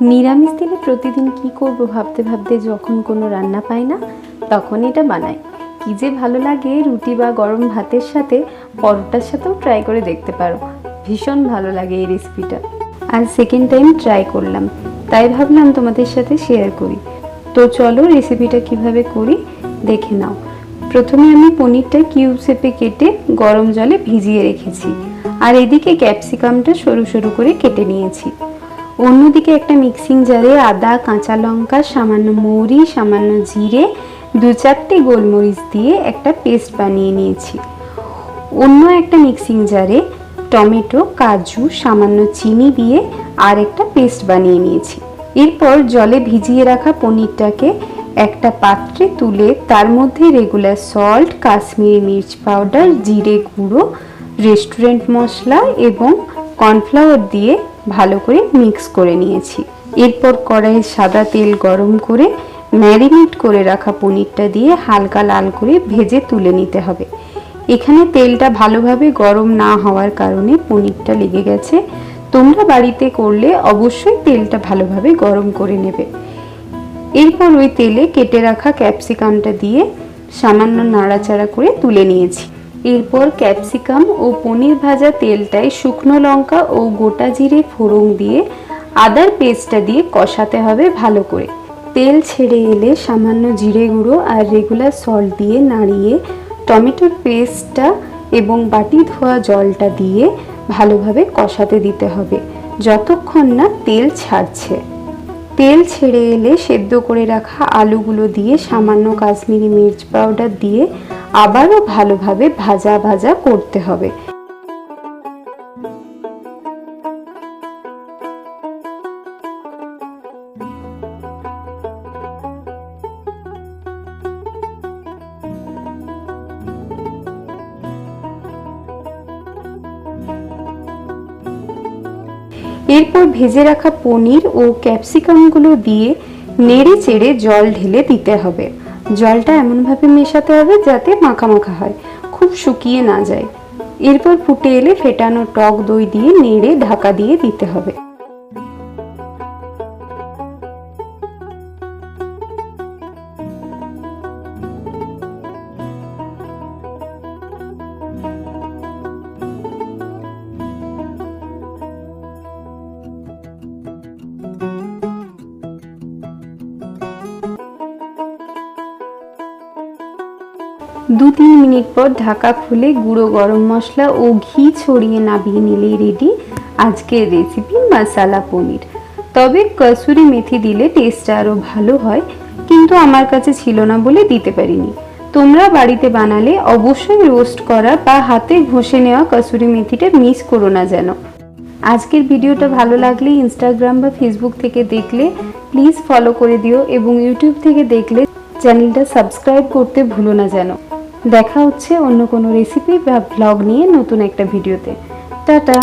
নিরামিষ দিনে প্রতিদিন কি করব ভাবতে ভাবতে যখন কোনো রান্না পাই না, তখন এটা বানাই। কি যে ভালো লাগে রুটি বা গরম ভাতের সাথে, পরোটার সাথেও ট্রাই করে দেখতে পারো। ভীষণ ভালো লাগে এই রেসিপিটা আর সেকেন্ড টাইম ট্রাই করলাম। তাই ভাবলাম তোমাদের সাথে শেয়ার করি। তো চলো রেসিপিটা কীভাবে করি, দেখে নাও। প্রথমে আমি পনিরটা কিউব শেপে কেটে গরম জলে ভিজিয়ে রেখেছি। আর এদিকে ক্যাপসিকামটা সরু সরু করে কেটে নিয়েছি। অন্যদিকে একটা মিক্সিং জারে আদা, কাঁচা লঙ্কা, সামান্য মৌরি, সামান্য জিরে, দু চারটে গোলমরিচ দিয়ে একটা পেস্ট বানিয়ে নিয়েছি। অন্য একটা মিক্সিং জারে টমেটো, কাজু, সামান্য চিনি দিয়ে আর একটা পেস্ট বানিয়ে নিয়েছি। এরপর জলে ভিজিয়ে রাখা পনিরটাকে একটা পাত্রে তুলে তার মধ্যে রেগুলার সল্ট কাশ্মীরি মির্চ পাউডার জিরে গুঁড়ো রেস্টুরেন্ট মশলা এবং কর্নফ্লাওয়ার দিয়ে ভালো করে মিক্স করে নিয়েছি। এরপর কড়াইয়ে সাদা তেল গরম করে ম্যারিনেট করে রাখা পনিরটা দিয়ে হালকা লাল করে ভেজে তুলে নিতে হবে। এখানে তেলটা ভালোভাবে গরম না হওয়ার কারণে পনিরটা লেগে গেছে। তোমরা বাড়িতে করলে অবশ্যই তেলটা ভালোভাবে গরম করে নেবে। এরপর ওই তেলে কেটে রাখা ক্যাপসিকামটা দিয়ে সামান্য নাড়াচাড়া করে তুলে নিয়েছি। এরপর ক্যাপসিকাম ও পনির ভাজা তেলটায় শুকনো লঙ্কা ও গোটা জিরে ফোড়ন দিয়ে আদার পেস্টটা দিয়ে কষাতে হবে ভালো করে। তেল ছেড়ে এলে সামান্য জিরে গুঁড়ো আর রেগুলার সল্ট দিয়ে নাড়িয়ে টমেটোর পেস্টটা এবং বাটি ধোয়া জলটা দিয়ে ভালোভাবে কষাতে দিতে হবে, যতক্ষণ না তেল ছাড়ছে। তেল ছেড়ে এলে সেদ্ধ করে রাখা আলুগুলো দিয়ে সামান্য কাশ্মীরি মির্চ পাউডার দিয়ে আবারও ভালোভাবে ভাজা ভাজা করতে হবে। এরপর ভেজে রাখা পনির ও ক্যাপসিকামগুলো দিয়ে নেড়ে চেড়ে জল ঢেলে দিতে হবে। জলটা এমনভাবে মেশাতে হবে যাতে মাখা মাখা হয়, খুব শুকিয়ে না যায়। এরপর ফুটে এলে ফেটানো টক দই দিয়ে নেড়ে ঢাকা দিয়ে দিতে হবে। দু তিন মিনিট পর ঢাকা খুলে গুঁড়ো গরম মশলা ও ঘি ছড়িয়ে নাবিয়ে নিলেই রেডি আজকের রেসিপি মশালা পনির। তবে কসুরি মেথি দিলে টেস্টটা আরও ভালো হয়, কিন্তু আমার কাছে ছিল না বলে দিতে পারিনি। তোমরা বাড়িতে বানালে অবশ্যই রোস্ট করা বা হাতে ঘষে নেওয়া কসুরি মেথিটা মিস করো না যেন। আজকের ভিডিওটা ভালো লাগলে ইনস্টাগ্রাম বা ফেসবুক থেকে দেখলে প্লিজ ফলো করে দিও এবং ইউটিউব থেকে দেখলে চ্যানেলটা সাবস্ক্রাইব করতে ভুলো না যেন। দেখা হচ্ছে অন্য কোনো রেসিপি বা ব্লগ নিয়ে নতুন একটা ভিডিওতে টাটা!